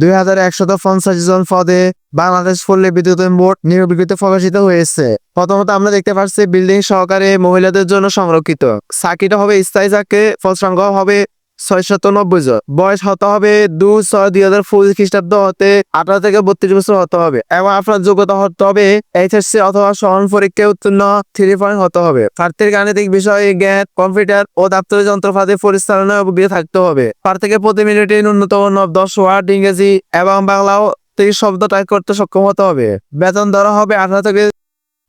দুই হাজার একশত পঞ্চাশ জন পদে বাংলাদেশ পল্লী বিদ্যুৎ বোর্ড নিয়োগ প্রকাশিত হয়েছে। প্রথমত আমরা দেখতে পাচ্ছি বিল্ডিং সহকারে মহিলাদের জন্য সংরক্ষিত। সাকিটা হবে স্থায়ী চাকরি ফলসংখ্যা হবে ছয়শত নব্বই জন। বয়স হতে হবে দুই ছয় দুই হাজার পঁচিশ খ্রিস্টাব্দ হতে আঠারো থেকে বত্রিশ বছর হতে হবে এবং আপনার যোগ্যতা হতে হবে এইচএসসি অথবা সমান পরীক্ষায় উত্তীর্ণ থ্রি পয়েন্ট হতে হবে। প্রার্থীর গাণিতিক বিষয়ে জ্ঞান, কম্পিউটার ও দাপ্তরিক যন্ত্রপাতি পরিচালনায় অভিজ্ঞতা থাকতে হবে। প্রার্থীকে প্রতি মিনিটে ন্যূনতম দশ ওয়ার্ড ইংরেজি এবং বাংলাও তিরিশ শব্দ টাইপ করতে সক্ষম হতে হবে। বেতন ধরা হবে আঠারো থেকে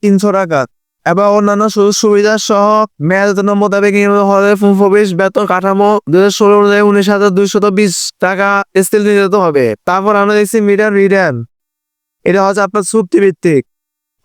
তিনশো টাকা। এবং অন্যান্য সুযোগ সুবিধা সহ মেয়াদ মোতাবেক নিয়মিত হলে প্রবেশ বেতন কাঠামো দুই হাজার ষোলো অনুযায়ী উনিশ হাজার দুইশত বিশ টাকা স্টিল নির্ধারিত হবে। তারপর আমরা দেখছি মিটার রিটার্ন এটা হচ্ছে আপনার চুক্তি ভিত্তিক।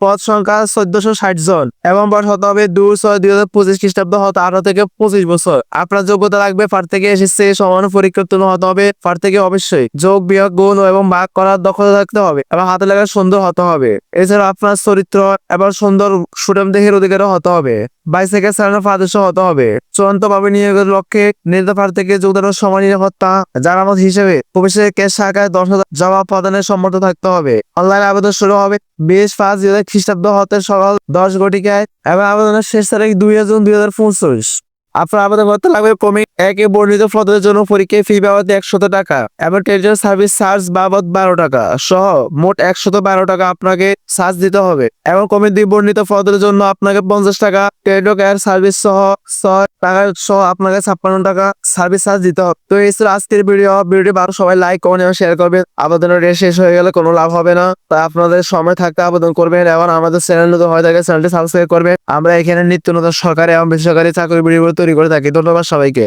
পদ সংখ্যা চোদ্দশো ষাট জন এবং বয়স হতে হবে দুই ছয় দুই হাজার পঁচিশ খ্রিস্টাব্দ হতে আঠারো থেকে পঁচিশ বছর। আপনার যোগ্যতা লাগবে ফার থেকে এসেছে সমান পরীক্ষা তুলনা হতে হবে ফার থেকে অবশ্যই যোগ, বিয়োগ, গুণ এবং ভাগ করার দক্ষতা থাকতে হবে এবং হাতে লাগা সুন্দর হতে হবে। এছাড়া আপনার চরিত্র এবং সুন্দর সুনাম দেহের অধিকারও হতে হবে। বাইসাইকেল চালানোর পারদর্শ হতে হবে। চূড়ান্তভাবে নিয়োগের লক্ষ্যে নির্ধার থেকে যোগদানের সময় নিরাপত্তা জানামত হিসেবে প্রবেশের ক্যাশ শাখায় দশ হাজার জবাব প্রদানের সম্মত থাকতে হবে। অনলাইন আবেদন শুরু হবে বিশ পাঁচ দুই হাজার খ্রিস্টাব্দ হতে সকাল দশ ঘটিকায় এবং আবেদনের শেষ তারিখ দুই জুন দুই হাজার পঁচিশ। আপনার আবেদন করতে লাগবে কমে একে বর্ণিত পদের জন্য পরীক্ষায় ফি বাবদ একশত টাকা। এবং টেলিটক সার্ভিস চার্জ বাবদ বারো টাকা। সহ মোট একশত বারো টাকা আপনাকে চার্জ দিতে হবে। এবং কমে দুই বর্ণিত পদের জন্য আপনাকে পঞ্চাশ টাকা টেলিটক এয়ার সার্ভিস সহ ছয় টাকা সহ আপনাকে ছাপ্পান্ন টাকা সার্ভিস চার্জ দিতে হবে। তো এই ছিল আজকের ভিডিও। ভিডিওটি ভালো সবাই লাইক কমেন্ট এবং শেয়ার করবেন। আবেদনের ডেট শেষ হয়ে গেলে কোনো লাভ হবে না। তাই আপনাদের সময় থাকতে আবেদন করবেন এবং আমাদের চ্যানেল নতুন হয়ে থাকে চ্যানেলটি সাবস্ক্রাইব করবেন। আমরা এখানে নিত্য নতুন সরকারি এবং বেসরকারি চাকরি video তৈরি করে থাকি ধন্যবাদ সবাইকে